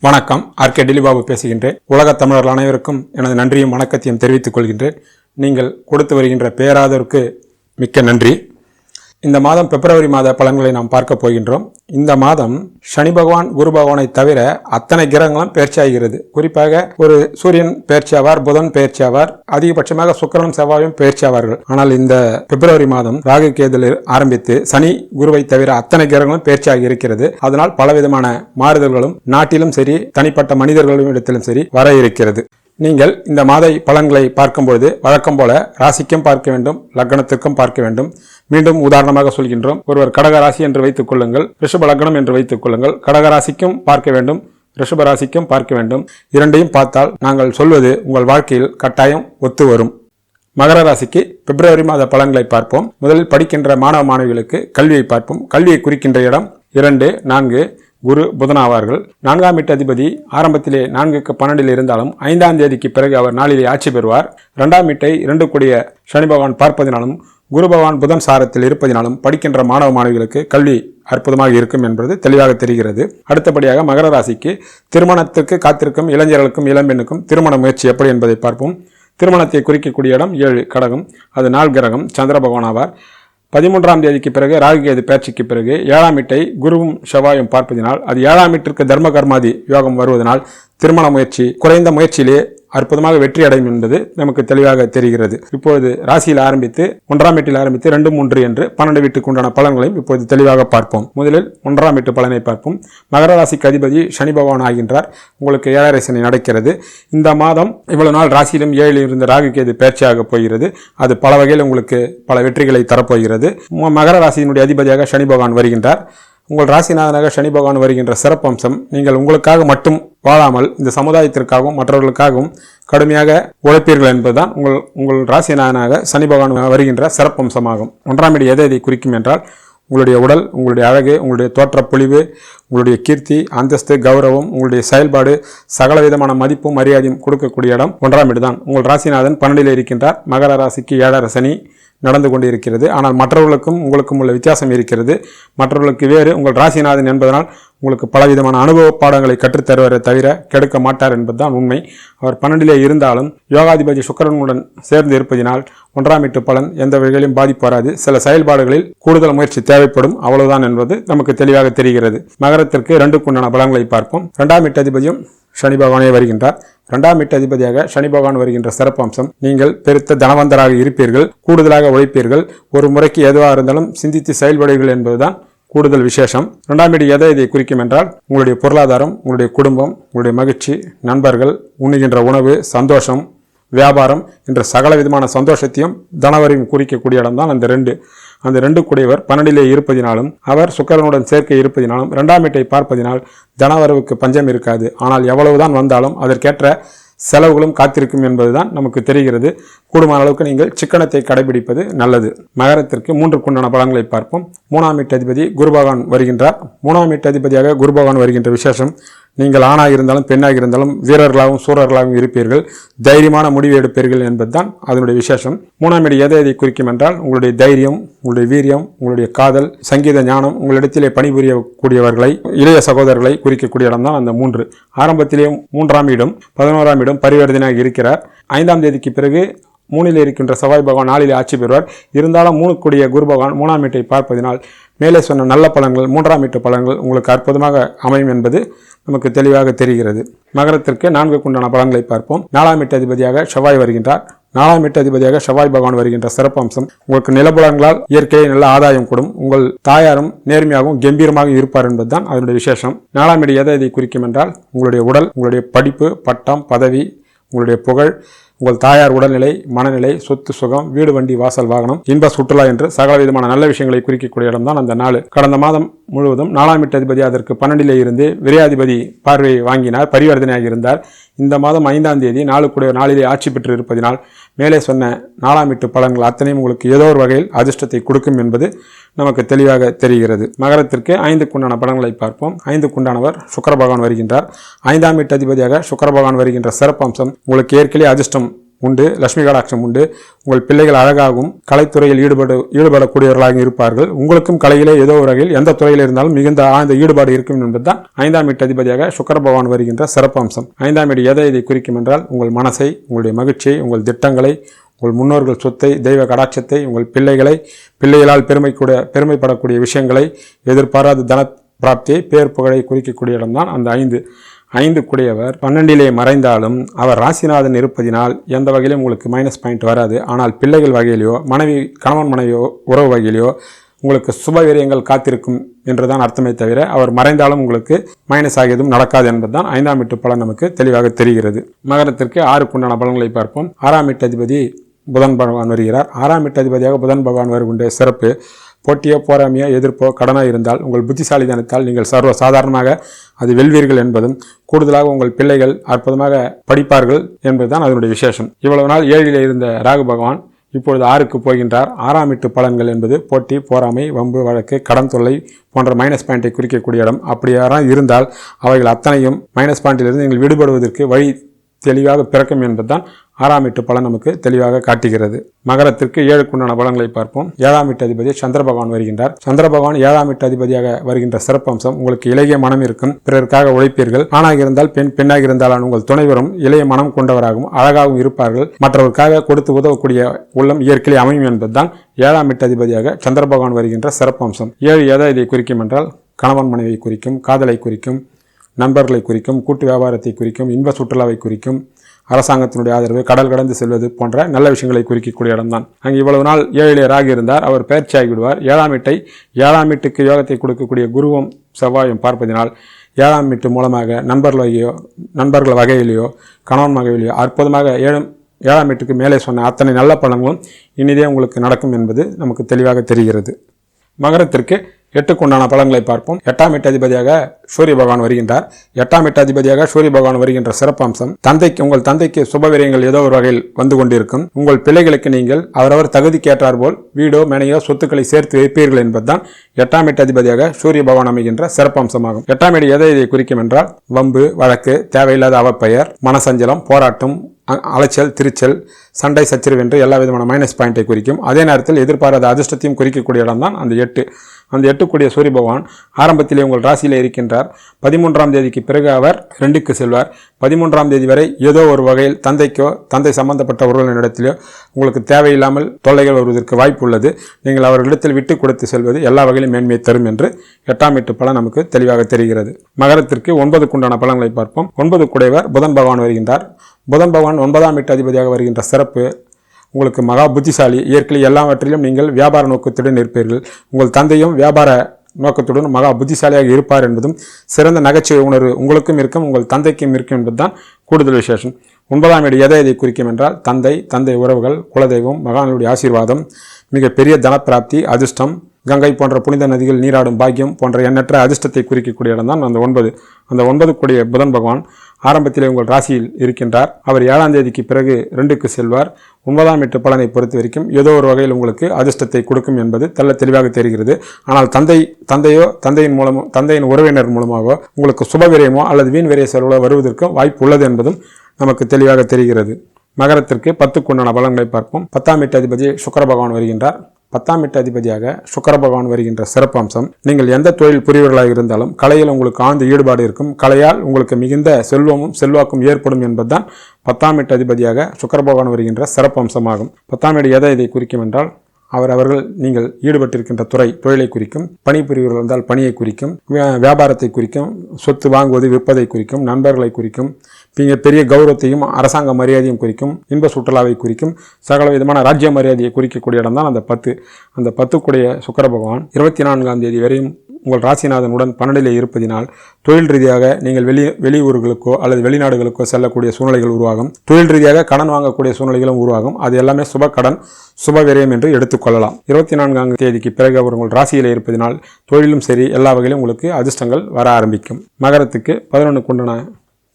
வணக்கம். R. K. Dillibabu பேசுகின்றேன். உலகத் தமிழர்கள் அனைவருக்கும் எனது நன்றியும் வணக்கத்தையும் தெரிவித்துக் கொள்கின்றேன். நீங்கள் கொடுத்து வருகின்ற பேராதருக்கு மிக்க நன்றி. இந்த மாதம் பிப்ரவரி மாத பலன்களை நாம் பார்க்க போகின்றோம். இந்த மாதம் சனி பகவான் குரு பகவானை தவிர அத்தனை கிரகங்களும் பயிற்சியாகிறது குறிப்பாக ஒரு சூரியன் பயிற்சியாவார் புதன் பயிற்சியாவார் அதிகபட்சமாக சுக்கரனும் செவ்வாயும் பயிற்சியாவார்கள் ஆனால் இந்த பிப்ரவரி மாதம் ராகு கேதலில் ஆரம்பித்து சனி குருவை தவிர அத்தனை கிரகங்களும் பயிற்சியாகி இருக்கிறது. அதனால் பலவிதமான மாறுதல்களும் நாட்டிலும் சரி தனிப்பட்ட மனிதர்களும் இடத்திலும் சரி வர இருக்கிறது. நீங்கள் இந்த மாத பலன்களை பார்க்கும்பொழுது வழக்கம் போல ராசிக்கும் பார்க்க வேண்டும் லக்னத்திற்கும் பார்க்க வேண்டும். மீண்டும் உதாரணமாக சொல்கின்றோம் ஒருவர் கடக ராசி என்று வைத்துக் கொள்ளுங்கள் ரிஷப லக்னம் என்று வைத்துக் கொள்ளுங்கள். கடக ராசிக்கும் பார்க்க வேண்டும் ரிஷப ராசிக்கும் பார்க்க வேண்டும். இரண்டையும் பார்த்தால் நாங்கள் சொல்வது உங்கள் வாழ்க்கையில் கட்டாயம் ஒத்து வரும். மகர ராசிக்கு பிப்ரவரி மாத பலன்களை பார்ப்போம். முதலில் படிக்கின்ற மாணவ மாணவிகளுக்கு கல்வியை பார்ப்போம். கல்வியை குறிக்கின்ற இடம் இரண்டு நான்கு குரு புதன் ஆவார்கள். நான்காம் வீட்டு அதிபதி ஆரம்பத்திலே நான்குக்கு பன்னெண்டில் இருந்தாலும் ஐந்தாம் தேதிக்கு பிறகு அவர் நாளிலே ஆட்சி பெறுவார். இரண்டாம் வீட்டை இரண்டு கூடிய சனி பகவான் பார்ப்பதினாலும் குரு பகவான் புதன் சாரத்தில் இருப்பதினாலும் படிக்கின்ற மாணவ மாணவிகளுக்கு கல்வி அற்புதமாக இருக்கும் என்பது தெளிவாக தெரிகிறது. அடுத்தபடியாக மகர ராசிக்கு திருமணத்திற்கு காத்திருக்கும் இளைஞர்களுக்கும் இளம்பெண்ணுக்கும் திருமண முயற்சி எப்படி என்பதை பார்ப்போம். திருமணத்தை குறிக்கக்கூடிய இடம் ஏழு கடகம். அது நாள் கிரகம். சந்திர பகவான் ஆவார். பதிமூன்றாம் தேதிக்கு பிறகு ராகுகேது பேச்சுக்கு பிறகு ஏழாம் வீட்டை குருவும் செவ்வாயும் பார்ப்பதினால் அது ஏழாம் வீட்டிற்கு தர்ம கர்மாதி யோகம் வருவதனால் திருமண முயற்சி குறைந்த முயற்சியிலே அற்புதமாக வெற்றி அடையும் என்பது நமக்கு தெளிவாக தெரிகிறது. இப்பொழுது ராசியில் ஆரம்பித்து ஒன்றாம் வீட்டில் ஆரம்பித்து ரெண்டு மூன்று என்று பன்னெண்டு வீட்டுக்கு உண்டான பலன்களையும் இப்போது தெளிவாக பார்ப்போம். முதலில் ஒன்றாம் வீட்டு பலனை பார்ப்போம். மகர ராசிக்கு அதிபதி சனி பகவான் ஆகின்றார். உங்களுக்கு ஏழரை சனி நடக்கிறது. இந்த மாதம் இவ்வளவு நாள் ராசியிலும் ஏழில் இருந்த ராகு கேது பயிற்சியாக போகிறது. அது பல வகையில் உங்களுக்கு பல வெற்றிகளை தரப்போகிறது. மகர ராசியினுடைய அதிபதியாக சனி பகவான் வருகின்றார். உங்கள் ராசிநாதனாக சனி பகவான் வருகின்ற சிறப்பம்சம் நீங்கள் உங்களுக்காக மட்டும் வாழாமல் இந்த சமுதாயத்திற்காகவும் மற்றவர்களுக்காகவும் கடுமையாக உழைப்பீர்கள் என்பதுதான் உங்கள் உங்கள் ராசிநாதனாக சனி பகவான் வருகின்ற சிறப்பம்சமாகும். ஒன்றாம் இடி எதை எதை குறிக்கும் என்றால் உங்களுடைய உடல் உங்களுடைய அழகு உங்களுடைய தோற்ற பொழிவு உங்களுடைய கீர்த்தி அந்தஸ்து கௌரவம் உங்களுடைய செயல்பாடு சகல விதமான மதிப்பும் மரியாதையும் கொடுக்கக்கூடிய இடம் ஒன்றாம் வீடு தான் உங்கள் ராசிநாதன் பன்னெண்டில் இருக்கின்றார். மகர ராசிக்கு ஏழரை சனி. நடந்து கொண்டிருக்கிறது. ஆனால் மற்றவர்களுக்கும் உங்களுக்கும் உள்ள வித்தியாசம் இருக்கிறது. மற்றவர்களுக்கு வேறு உங்கள் ராசிநாதன் என்பதனால் உங்களுக்கு பலவிதமான அனுபவ பாடங்களை கற்றுத்தருவரை தவிர கெடுக்க மாட்டார் என்பதுதான் உண்மை. அவர் பன்னெண்டிலே இருந்தாலும் யோகாதிபதி சுக்கரனுடன் சேர்ந்து இருப்பதினால் ஒன்றாம் எட்டு பலன் எந்த வகையிலும் பாதிப்பு வராது சில செயல்பாடுகளில் கூடுதல் முயற்சி தேவைப்படும். அவ்வளவுதான் என்பது நமக்கு தெளிவாக தெரிகிறது. மகரத்திற்கு ரெண்டுக்குண்டான பலன்களை பார்ப்போம். இரண்டாம் எட்டு அதிபதியும் சனி பகவானே வருகின்றார். இரண்டாம் வீட்டு அதிபதியாக சனி பகவான் வருகின்ற சிறப்பம்சம் நீங்கள் பெருத்த தனவந்தராக இருப்பீர்கள் கூடுதலாக உழைப்பீர்கள். ஒரு முறைக்கு எதுவாக இருந்தாலும் சிந்தித்து செயல்படுவீர்கள் என்பதுதான் கூடுதல் விசேஷம். இரண்டாம் வீடு எதை இதை குறிக்கும் என்றால் உங்களுடைய பொருளாதாரம் உங்களுடைய குடும்பம் உங்களுடைய மகிழ்ச்சி நண்பர்கள் உண்ணுகின்ற உணவு சந்தோஷம் வியாபாரம் என்ற சகல விதமான சந்தோஷத்தையும் தனவரையும் குறிக்கக்கூடிய இடம்தான் அந்த ரெண்டு. அந்த ரெண்டு குடைவர் பன்னெண்டிலே இருப்பதினாலும் அவர் சுக்கரனுடன் சேர்க்கை இருப்பதினாலும் இரண்டாம் வீட்டை பார்ப்பதினால் தனவரவுக்கு பஞ்சம் இருக்காது. ஆனால் எவ்வளவுதான் வந்தாலும் அதற்கேற்ற செலவுகளும் காத்திருக்கும் என்பதுதான் நமக்கு தெரிகிறது. கூடுமான அளவுக்கு நீங்கள் சிக்கனத்தை கடைபிடிப்பது நல்லது. மகரத்திற்கு மூன்று குண்டான பலன்களை பார்ப்போம். மூணாம் வீட்டு அதிபதி குருபகவான் வருகின்றார். மூணாம் வீட்டு அதிபதியாக குருபகவான் வருகின்ற விசேஷம் நீங்கள் ஆணாக இருந்தாலும் பெண்ணாக இருந்தாலும் வீரர்களாகவும் சூரர்களாகவும் இருப்பீர்கள். தைரியமான முடிவு எடுப்பீர்கள் என்பதுதான் அதனுடைய விசேஷம். மூணாம் வீடு எதை எதை குறிக்கும் என்றால் உங்களுடைய தைரியம் உங்களுடைய வீரியம் உங்களுடைய காதல் சங்கீத ஞானம் உங்களிடத்திலே பணிபுரியக்கூடியவர்களை இளைய சகோதரர்களை குறிக்கக்கூடிய இடம்தான் அந்த மூன்று. ஆரம்பத்திலேயே மூன்றாம் வீடும் பதினோராம் வீடும் பரிவர்த்தனையாக இருக்கிறார். ஐந்தாம் தேதிக்கு பிறகு மூணில் இருக்கின்ற செவ்வாய் பகவான் நாளில் ஆட்சி பெறுவார். இருந்தாலும் மூணுக்குடிய குரு பகவான் மூணாம் வீட்டை பார்ப்பதினால் மேலே சொன்ன நல்ல பலன்கள் மூன்றாம் வீட்டு பலன்கள் உங்களுக்கு அற்புதமாக அமையும் என்பது நமக்கு தெளிவாக தெரிகிறது. மகரத்திற்கு நான்கு குண்டான பலன்களை பார்ப்போம். நாலாம் வீட்டு அதிபதியாக செவ்வாய் வருகின்றார். நாலாம் வீட்டு அதிபதியாக செவ்வாய் பகவான் வருகின்ற சிறப்பம்சம் உங்களுக்கு நிலபலங்களால் இயற்கையை நல்ல ஆதாயம் கூடும். உங்கள் தாயாரும் நேர்மையாகவும் கம்பீரமாக இருப்பார் என்பதுதான் அதனுடைய விசேஷம். நாலாம் வீடு எதை இதை குறிக்கும் என்றால் உங்களுடைய உடல் உங்களுடைய படிப்பு பட்டம் பதவி உங்களுடைய புகழ் உங்கள் தாயார் உடல்நிலை மனநிலை சொத்து சுகம் வீடு வண்டி வாசல் வாகனம் இன்ப சுற்றுலா என்று சகல விதமான நல்ல விஷயங்களை குறிக்கக்கூடிய இடம்தான் அந்த நாள். கடந்த மாதம் முழுவதும் நாலாம் வீட்டு அதிபதி அதற்கு பன்னெண்டிலே இருந்து விரையாதிபதி பார்வையை வாங்கினார் பரிவர்த்தனையாக இருந்தார். இந்த மாதம் ஐந்தாம் தேதி நாளுக்குடைய நாளிலே ஆட்சி பெற்று இருப்பதினால் மேலே சொன்ன நாலாம் வீட்டு பலன்கள் அத்தனையும் உங்களுக்கு ஏதோ ஒரு வகையில் அதிர்ஷ்டத்தை கொடுக்கும் என்பது நமக்கு தெளிவாக தெரிகிறது. மகரத்திற்கு ஐந்துக்குண்டான பலன்களை பார்ப்போம். ஐந்துக்குண்டானவர் சுக்கர பகவான் வருகின்றார். ஐந்தாம் வீட்டு அதிபதியாக சுக்கர பகவான் வருகின்ற சிறப்பம்சம் உங்களுக்கு ஏற்கனவே அதிர்ஷ்டம் உண்டு லட்சுமி கடாட்சம் உண்டு. உங்கள் பிள்ளைகள் அழகாகவும் கலைத்துறையில் ஈடுபட ஈடுபடக்கூடியவர்களாக இருப்பார்கள். உங்களுக்கும் கலையிலே ஏதோ ஒரு வகையில் எந்த துறையில் இருந்தாலும் மிகுந்த ஆழ்ந்த ஈடுபாடு இருக்கும் என்பதுதான் ஐந்தாம் வீட்டு அதிபதியாக சுக்கர பகவான் வருகின்ற சிறப்பம்சம் ஐந்தாம் வீடு எதை இதை குறிக்கும் என்றால் உங்கள் மனசை உங்களுடைய மகிழ்ச்சியை உங்கள் திட்டங்களை உங்கள் முன்னோர்கள் சொத்தை தெய்வ கடாட்சத்தை உங்கள் பிள்ளைகளை பிள்ளைகளால் பெருமை கூட பெருமைப்படக்கூடிய விஷயங்களை எதிர்பாராத தன பிராப்தியை பேர் புகழை குறிக்கக்கூடிய இடம்தான் அந்த ஐந்து. ஐந்து குடையவர் பன்னெண்டிலே மறைந்தாலும் அவர் ராசிநாதன் இருப்பதினால் எந்த வகையிலும் உங்களுக்கு மைனஸ் பாயிண்ட் வராது. ஆனால் பிள்ளைகள் வகையிலையோ மனைவி கணவன் மனைவியோ உறவு வகையிலையோ உங்களுக்கு சுப விரயங்கள் காத்திருக்கும் என்றுதான் அர்த்தமே தவிர அவர் மறைந்தாலும் உங்களுக்கு மைனஸ் ஆகியதும் நடக்காது என்பதுதான் ஐந்தாம் வீட்டு பலன் நமக்கு தெளிவாக தெரிகிறது. மகரத்திற்கு ஆறுக்குண்டான பலன்களை பார்ப்போம். ஆறாம் வீட்டு அதிபதி புதன் பகவான் வருகிறார். ஆறாம் வீட்டு அதிபதியாக புதன் பகவான் வருகின்ற சிறப்பு போட்டியோ போராமையோ எதிர்ப்போ கடனோ இருந்தால் உங்கள் புத்திசாலிதனத்தால் நீங்கள் சர்வ சாதாரணமாக அது வெல்வீர்கள் என்பதும் கூடுதலாக உங்கள் பிள்ளைகள் அற்புதமாக படிப்பார்கள் என்பதுதான் அதனுடைய விசேஷம். இவ்வளவு நாள் ஏழில் இருந்த ராகு பகவான் இப்பொழுது ஆறுக்கு போகின்றார். ஆறாம் எட்டு பலன்கள் என்பது போட்டி போராமை வம்பு வழக்கு கடன் தொல்லை போன்ற மைனஸ் பாயிண்டை குறிக்கக்கூடிய இடம். அப்படி யாராவது இருந்தால் அவைகள் அத்தனையும் மைனஸ் பாயிண்டிலிருந்து நீங்கள் விடுபடுவதற்கு வழி தெளிவாக பிறக்கும் என்பதுதான் ஆறாம் வீட்டு பலன் நமக்கு தெளிவாக காட்டுகிறது. மகரத்திற்கு ஏழுக்குண்டான பலன்களை பார்ப்போம். ஏழாம் வீட்டு அதிபதி சந்திர பகவான் வருகின்றார். சந்திர பகவான் ஏழாம் வீட்டு அதிபதியாக வருகின்ற சிறப்பம்சம் உங்களுக்கு இளைய மனம் இருக்கும். பிறருக்காக உழைப்பீர்கள். ஆணாக இருந்தால் பெண் பெண்ணாக இருந்தாலும் உங்கள் துணைவரும் இளைய மனம் கொண்டவராகவும் அழகாகவும் இருப்பார்கள். மற்றவருக்காக கொடுத்து உதவக்கூடிய உள்ளம் இயற்கையை அமையும் என்பதுதான் ஏழாம் வீட்டு அதிபதியாக சந்திர பகவான் வருகின்ற சிறப்பம்சம். ஏழு எதை இதை குறிக்கும் என்றால் கணவன் மனைவியை குறிக்கும் காதலை குறிக்கும் நண்பர்களை குறிக்கும் கூட்டு வியாபாரத்தை குறிக்கும் இன்ப சுற்றுலாவை குறிக்கும் அரசாங்கத்தினுடைய ஆதரவு கடல் கடந்து செல்வது போன்ற நல்ல விஷயங்களை குறிக்கக்கூடிய இடம்தான். அங்கே இவ்வளவு நாள் ஏழிலே இருந்தார். அவர் பயிற்சியாகி விடுவார். ஏழாம் வீட்டை ஏழாம் வீட்டுக்கு யோகத்தை கொடுக்கக்கூடிய குருவும் செவ்வாயும் பார்ப்பதினால் ஏழாம் வீட்டு மூலமாக நண்பர்கள் வகையோ நண்பர்கள் வகையிலேயோ கணவன் வகையிலேயோ அற்புதமாக ஏழும் ஏழாம் வீட்டுக்கு மேலே சொன்ன அத்தனை நல்ல பலன்களும் இனிதே உங்களுக்கு நடக்கும் என்பது நமக்கு தெளிவாக தெரிகிறது. மகரத்திற்கு எட்டுக்குண்டான பலன்களை பார்ப்போம். எட்டாம் எட்டாதிபதியாக சூரிய பகவான் வருகின்றார். எட்டாம் எட்டாதிபதியாக சூரிய பகவான் வருகின்ற சிறப்பம்சம் தந்தைக்கு உங்கள் தந்தைக்கு சுபவிரயங்கள் ஏதோ ஒரு வகையில் வந்து கொண்டிருக்கும். உங்கள் பிள்ளைகளுக்கு நீங்கள் அவரவர் தகுதிக்கேற்றார் போல் வீடோ மேனையோ சொத்துக்களை சேர்த்து வைப்பீர்கள் என்பதுதான் எட்டாம் எட்டாதிபதியாக சூரிய பகவான் அமைகின்ற சிறப்பம்சமாகும். எட்டாம் எட்டு எதை இதை குறிக்கும் என்றால் வம்பு வழக்கு தேவையில்லாத அவப்பெயர் மனசஞ்சலம் போராட்டம் அ- அலைச்சல் திருச்சல் சண்டை சச்சரவு என்று எல்லா விதமான மைனஸ் பாயிண்டை குறிக்கும். அதே நேரத்தில் எதிர்பாராத அதிர்ஷ்டத்தையும் குறிக்கக்கூடிய இடம்தான் அந்த எட்டு. அந்த எட்டுக்குடிய சூரிய பகவான் ஆரம்பத்திலே உங்கள் ராசியில் இருக்கின்றார். பதிமூன்றாம் தேதிக்கு பிறகு அவர் ரெண்டுக்கு செல்வார். பதிமூன்றாம் தேதி வரை ஏதோ ஒரு வகையில் தந்தைக்கோ தந்தை சம்பந்தப்பட்ட உறவினரிடத்திலோ உங்களுக்கு தேவையில்லாமல் தொல்லைகள் வருவதற்கு வாய்ப்பு உள்ளது. நீங்கள் அவர்களிடத்தில் விட்டு கொடுத்து செல்வது எல்லா வகையிலும் மேன்மையை தரும் என்று எட்டாம் எட்டு பலன் நமக்கு தெளிவாக தெரிகிறது. மகரத்திற்கு ஒன்பதுக்குண்டான பலன்களை பார்ப்போம். ஒன்பது குடைவர் புதன் பகவான் வருகின்றார். புதன் பகவான் ஒன்பதாம் எட்டு அதிபதியாக வருகின்ற சிறப்பு உங்களுக்கு மகா புத்திசாலி இயற்கையில் எல்லாவற்றிலும் நீங்கள் வியாபார நோக்கத்துடன் இருப்பீர்கள். உங்கள் தந்தையும் வியாபார நோக்கத்துடன் மகா புத்திசாலியாக இருப்பார் என்பதும் சிறந்த நகைச்சுவை உணர்வு உங்களுக்கும் இருக்கும் உங்கள் தந்தைக்கும் இருக்கும் என்பதுதான் கூடுதல் விசேஷம். ஒன்பதாம் வீடு எதை எதை குறிக்கும் என்றால் தந்தை தந்தை உறவுகள் குலதெய்வம் மகான்களுடைய ஆசீர்வாதம் மிகப்பெரிய தனப்பிராப்தி அதிர்ஷ்டம் கங்கை போன்ற புனித நதிகள் நீராடும் பாக்கியம் போன்ற எண்ணற்ற அதிர்ஷ்டத்தை குறிக்கக்கூடிய இடம்தான் அந்த ஒன்பது. அந்த ஒன்பது கூடிய புதன் பகவான் ஆரம்பத்திலே உங்கள் ராசியில் இருக்கின்றார். அவர் ஏழாம் தேதிக்கு பிறகு ரெண்டுக்கு செல்வார். ஒன்பதாம் எட்டு பலனை பொறுத்த வரைக்கும் ஏதோ ஒரு வகையில் உங்களுக்கு அதிர்ஷ்டத்தை கொடுக்கும் என்பது தெல்ல தெளிவாக தெரிகிறது. ஆனால் தந்தை தந்தையோ தந்தையின் மூலமோ தந்தையின் உறவினர் மூலமாகவோ உங்களுக்கு சுபவிரயமோ அல்லது வீண் விரைய செலவோ வருவதற்கும் வாய்ப்பு உள்ளது என்பதும் நமக்கு தெளிவாக தெரிகிறது. மகரத்திற்கு பத்துக்குண்டான பலன்களை பார்ப்போம். பத்தாம் எட்டு அதிபதி சுக்கர பகவான் வருகின்றார். பத்தாம் எட்டு அதிபதியாக சுக்கர பகவான் வருகின்ற சிறப்பம்சம். நீங்கள் எந்த தொழில் புரிவர்களாக இருந்தாலும் கலையில் உங்களுக்கு ஆழ்ந்த ஈடுபாடு இருக்கும். கலையால் உங்களுக்கு மிகுந்த செல்வமும் செல்வாக்கும் ஏற்படும் என்பதுதான் பத்தாம் எட்டு அதிபதியாக சுக்கர பகவான் வருகின்ற சிறப்பம்சமாகும். பத்தாம் எட்டு எதை இதை குறிக்கும் என்றால் அவர் அவர்கள் நீங்கள் ஈடுபட்டிருக்கின்ற துறை தொழிலை குறிக்கும் பணிபுரிவர்கள் இருந்தால் பணியை குறிக்கும் வியா- வியாபாரத்தை குறிக்கும் சொத்து வாங்குவது விற்பதை குறிக்கும் நண்பர்களை குறிக்கும் மிக பெரிய கௌரவத்தையும் அரசாங்க மரியாதையும் குறிக்கும் இன்ப சுற்றுலாவை குறிக்கும் சகல விதமான ராஜ்ய மரியாதையை குறிக்கக்கூடிய இடம்தான் அந்த பத்து. அந்த பத்துக்குடைய சுக்கர பகவான் இருபத்தி நான்காம் தேதி வரையும் உங்கள் ராசிநாதனுடன் பன்னெண்டிலே இருப்பதினால் தொழில் ரீதியாக நீங்கள் வெளி வெளியூர்களுக்கோ அல்லது வெளிநாடுகளுக்கோ செல்லக்கூடிய சூழ்நிலைகள் உருவாகும். தொழில் ரீதியாக கடன் வாங்கக்கூடிய சூழ்நிலைகளும் உருவாகும். அது எல்லாமே சுப கடன் சுப விரயம் என்று எடுத்துக்கொள்ளலாம். இருபத்தி நான்காம் தேதிக்கு பிறகு அவர் உங்கள் ராசியில் இருப்பதினால் தொழிலும் சரி எல்லா வகையிலும் உங்களுக்கு அதிர்ஷ்டங்கள் வர ஆரம்பிக்கும். மகரத்துக்கு பதினொன்று உண்டான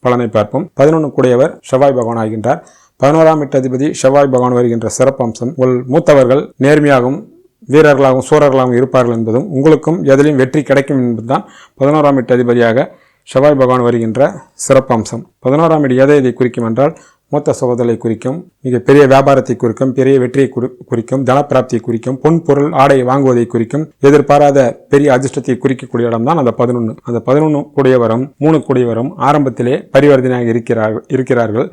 பலனை பார்ப்போம். பதினொன்று கூடியவர் செவ்வாய் பகவான் ஆகின்றார். பதினோராம் எட்டு அதிபதி செவ்வாய் பகவான் வருகின்ற சிறப்பம்சம். உங்கள் மூத்தவர்கள் நேர்மையாகவும் வீரர்களாகவும் சூரர்களாகவும் இருப்பார்கள் என்பதும் உங்களுக்கும் எதிலையும் வெற்றி கிடைக்கும் என்பதுதான் பதினோராம் எட்டு அதிபதியாக செவ்வாய் பகவான் வருகின்ற சிறப்பம்சம். பதினோராம் எட்டு எதை இதை குறிக்கும் என்றால் மூத்த சகோதரரை குறிக்கும் மிகப்பெரிய வியாபாரத்தை குறிக்கும் பெரிய வெற்றியை குறி- குறிக்கும் தனப்பிராப்தியை குறிக்கும் பொன் பொருள் ஆடை வாங்குவதை குறிக்கும் எதிர்பாராத பெரிய அதிர்ஷ்டத்தை குறிக்கக்கூடிய இடம் தான் அந்த பதினொன்று அந்த பதினொன்று கூடியவரும் மூணு கூடியவரும் ஆரம்பத்திலே பரிவர்த்தனையாக இருக்கிறார்கள் இருக்கிறார்கள்.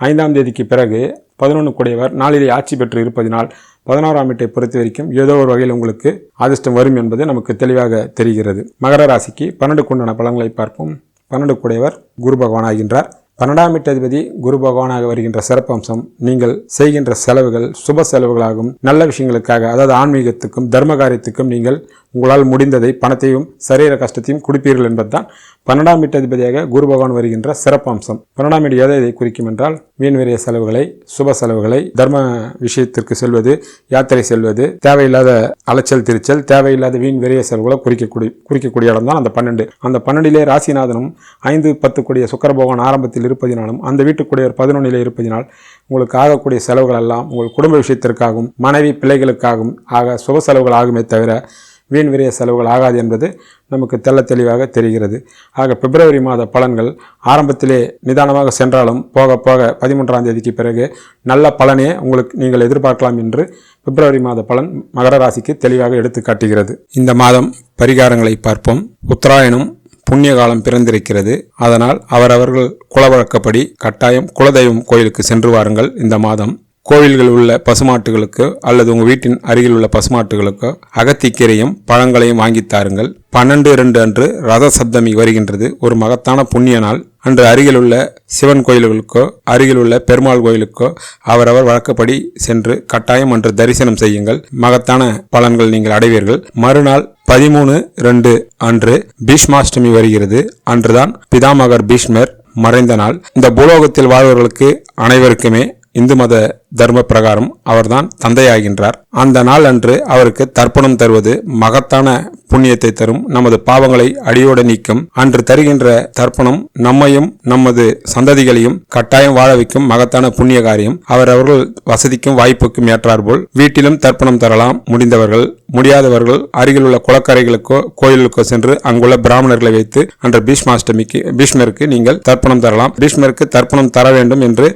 ஐந்தாம் தேதிக்கு பிறகு பதினொன்று கூடியவர் நாளிலே ஆட்சி பெற்று இருப்பதினால் பதினோராம் வீட்டை பொறுத்த வரைக்கும் ஏதோ ஒரு வகையில் உங்களுக்கு அதிர்ஷ்டம் வரும் என்பது நமக்கு தெளிவாக தெரிகிறது. மகர ராசிக்கு பன்னெண்டு குண்டான பலன்களை பார்ப்போம். பன்னெண்டு கூடையவர் குரு பகவான் ஆகின்றார். பன்னெண்டாம் வீட்டதிபதி குரு பகவானாக வருகின்ற சிறப்பம்சம் நீங்கள் செய்கின்ற செலவுகள் சுப செலவுகளாகும். நல்ல விஷயங்களுக்காக அதாவது ஆன்மீகத்துக்கும் தர்ம காரியத்துக்கும் நீங்கள் உங்களால் முடிந்ததை பணத்தையும் சரீர கஷ்டத்தையும் கொடுப்பீர்கள் என்பதுதான் பன்னெண்டாம் வீட்டதிபதியாக குரு பகவான் வருகின்ற சிறப்பம்சம். பன்னெண்டாம் வீடு எதை இதை குறிக்கும் என்றால் வீண் செலவுகளை சுப செலவுகளை தர்ம விஷயத்திற்கு செல்வது யாத்திரை செல்வது தேவையில்லாத அலைச்சல் திருச்சல் தேவையில்லாத வீண் விரைய செலவுகளை குறிக்கக்கூடிய குறிக்கக்கூடிய இடம் தான் அந்த பன்னெண்டு. அந்த பன்னெண்டிலே ராசிநாதனும் ஐந்து பத்து கூடிய சுக்கர ஆரம்பத்தில் இருப்பதினாலும் அந்த வீட்டுக்குடைய ஒரு பதினொன்றிலே இருப்பதினால் உங்களுக்கு ஆகக்கூடிய செலவுகள் எல்லாம் உங்கள் குடும்ப விஷயத்திற்காகவும் மனைவி பிள்ளைகளுக்காகவும் ஆக சுப செலவுகள் ஆகுமே தவிர வீண் விரைய செலவுகள் ஆகாது என்பது நமக்கு தெள்ள தெளிவாக தெரிகிறது. ஆக பிப்ரவரி மாத பலன்கள் ஆரம்பத்திலே நிதானமாக சென்றாலும் போக போக பதிமூன்றாம் தேதிக்கு பிறகு நல்ல பலனே உங்களுக்கு நீங்கள் எதிர்பார்க்கலாம் என்று பிப்ரவரி மாத பலன் மகர ராசிக்கு தெளிவாக எடுத்து காட்டுகிறது. இந்த மாதம் பரிகாரங்களை பார்ப்போம். உத்தராயணம் புண்ணிய காலம் பிறந்திருக்கிறது. அதனால் அவரவர்கள் குலவழக்கப்படி கட்டாயம் குலதெய்வம் கோயிலுக்கு சென்று வாருங்கள். இந்த மாதம் கோவில்கள் உள்ள பசுமாட்டுகளுக்கு அல்லது உங்கள் வீட்டின் அருகில் உள்ள பசுமாட்டுகளுக்கோ அகத்திக்கீரையும் பழங்களையும் வாங்கித் தாருங்கள். பன்னெண்டு இரண்டு அன்று ரத சப்தமி வருகின்றது. ஒரு மகத்தான புண்ணிய நாள். அன்று அருகிலுள்ள சிவன் கோயில்களுக்கோ அருகில் உள்ள பெருமாள் கோயிலுக்கோ அவரவர் வழக்கப்படி சென்று கட்டாயம் அன்று தரிசனம் செய்யுங்கள். மகத்தான பலன்கள் நீங்கள் அடைவீர்கள். மறுநாள் பதிமூணு ரெண்டு அன்று பீஷ்மாஷ்டமி வருகிறது. அன்றுதான் பிதாமகர் பீஷ்மர் மறைந்த நாள். இந்த பூலோகத்தில் வாழ்வர்களுக்கு அனைவருக்குமே இந்து மத தர்ம பிரகாரம் அவர்தான் தந்தையாகின்றார். அந்த நாள் அன்று அவருக்கு தர்ப்பணம் தருவது மகத்தான புண்ணியத்தை தரும். நமது பாவங்களை அடியோடு நீக்கும். அன்று தருகின்ற தர்ப்பணம் நம்மையும் நமது சந்ததிகளையும் கட்டாயம் வாழ வைக்கும் மகத்தான புண்ணிய காரியம். அவரவர்கள் வசதிக்கும் வாய்ப்புக்கும் ஏற்றாற்போல் வீட்டிலும் தர்ப்பணம் தரலாம். முடிந்தவர்கள் முடியாதவர்கள் அருகில் உள்ள குளக்கரைகளுக்கோ கோயிலுக்கோ சென்று அங்குள்ள பிராமணர்களை வைத்து அன்று பீஷ்மாஷ்டமிக்கு பீஷ்மருக்கு நீங்கள் தர்ப்பணம் தரலாம். பீஷ்மருக்கு தர்ப்பணம் தர வேண்டும் என்று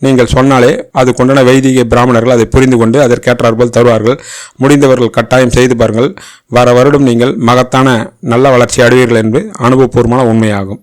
நீங்கள் சொன்னாலே அது கொண்டன வைதிக பிராமணர்கள் அதை புரிந்து கொண்டு அதற்கேற்றாற்போல் தருவார்கள். முடிந்தவர்கள் கட்டாயம் செய்து பாருங்கள். வர வருடம் நீங்கள் மகத்தான நல்ல வளர்ச்சி அடைவீர்கள் என்று அனுபவபூர்வமான உண்மையாகும்.